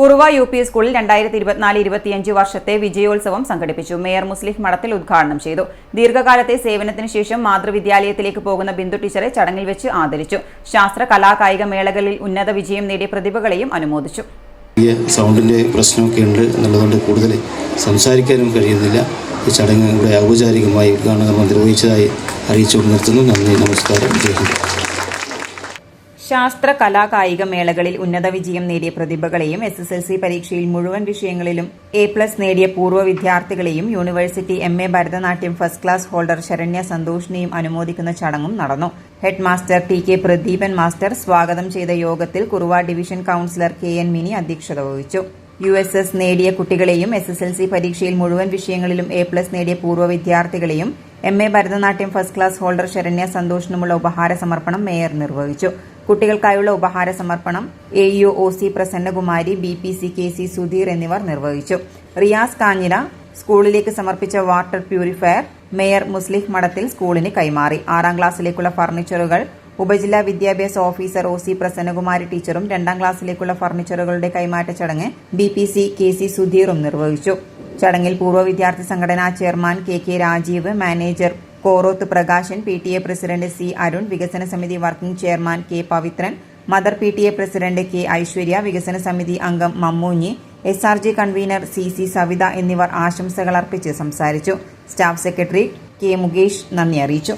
Kuruva U P സ്കൂളിൽ രണ്ടായിരത്തി ഇരുപത്തിനാല് ഇരുപത്തിയഞ്ച് വർഷത്തെ വിജയോത്സവം സംഘടിപ്പിച്ചു. മേയർ മുസ്ലിം മഠത്തിൽ ഉദ്ഘാടനം ചെയ്തു. ദീർഘകാലത്തെ സേവനത്തിന് ശേഷം മാതൃവിദ്യാലയത്തിലേക്ക് പോകുന്ന ബിന്ദു ടീച്ചറെ ചടങ്ങിൽ വെച്ച് ആദരിച്ചു. ശാസ്ത്ര കലാകായിക മേളകളിൽ ഉന്നത വിജയം നേടിയ പ്രതിഭകളെയും അനുമോദിച്ചു. സൗണ്ടിന്റെ പ്രശ്നമൊക്കെ ഉണ്ട് എന്നുള്ളതുകൊണ്ട് കൂടുതൽ സംസാരിക്കാനും കഴിയുന്നില്ല. ഈ ചടങ്ങ് ഇവിടെ ഔപചാരികമായി ഉദ്ഘാടനം നിർവഹിച്ചതായി അറിയിച്ചുകൊണ്ട് നിർത്തുന്നു. നന്ദി നമസ്കാരം. ശാസ്ത്ര കലാ കായിക മേളകളിൽ ഉന്നത വിജയം നേടിയ പ്രതിഭകളെയും എസ് എസ് എൽ സി പരീക്ഷയിൽ മുഴുവൻ വിഷയങ്ങളിലും എ പ്ലസ് നേടിയ പൂർവ വിദ്യാർത്ഥികളെയും university M A Bharatanatyam first class holder Saranya സന്തോഷിനെയും അനുമോദിക്കുന്ന ചടങ്ങും നടന്നു. Head master T K Pradeepan master സ്വാഗതം ചെയ്ത യോഗത്തിൽ Kuruva division councillor K N Mini അധ്യക്ഷത വഹിച്ചു. യു എസ് എസ് നേടിയ കുട്ടികളെയും എസ് എസ് എൽ സി പരീക്ഷയിൽ മുഴുവൻ വിഷയങ്ങളിലും എ പ്ലസ് നേടിയ പൂർവ വിദ്യാർത്ഥികളെയും M A Bharatanatyam first class holder Saranya സന്തോഷിനുമുള്ള ഉപഹാര സമർപ്പണം മേയർ നിർവഹിച്ചു. കുട്ടികൾക്കായുള്ള ഉപഹാര സമർപ്പണം A U O C Prasannakumari B P C K C Sudheer എന്നിവർ നിർവഹിച്ചു. റിയാസ് കാഞ്ഞിര സ്കൂളിലേക്ക് സമർപ്പിച്ച വാട്ടർ പ്യൂരിഫയർ മേയർ മുസ്ലിഹ് മഠത്തിൽ സ്കൂളിന് കൈമാറി. ആറാം ക്ലാസ്സിലേക്കുള്ള ഫർണിച്ചറുകൾ ഉപജില്ലാ വിദ്യാഭ്യാസ ഓഫീസർ ഒ സി പ്രസന്നകുമാരി ടീച്ചറും രണ്ടാം ക്ലാസ്സിലേക്കുള്ള ഫർണിച്ചറുകളുടെ കൈമാറ്റ ചടങ്ങ് B P C K C സുധീറും നിർവഹിച്ചു. ചടങ്ങിൽ പൂർവ വിദ്യാർത്ഥി സംഘടനാ chairman K K Rajeev manager Koroth Prakashan P T A president C Arun വികസന സമിതി working chairman K Pavithran mother P T A president K Aishwarya വികസന സമിതി അംഗം Mammoonji S R G convener C C Savitha എന്നിവർ ആശംസകൾ അർപ്പിച്ച് സംസാരിച്ചു. Staff secretary K Mukesh നന്ദി അറിയിച്ചു.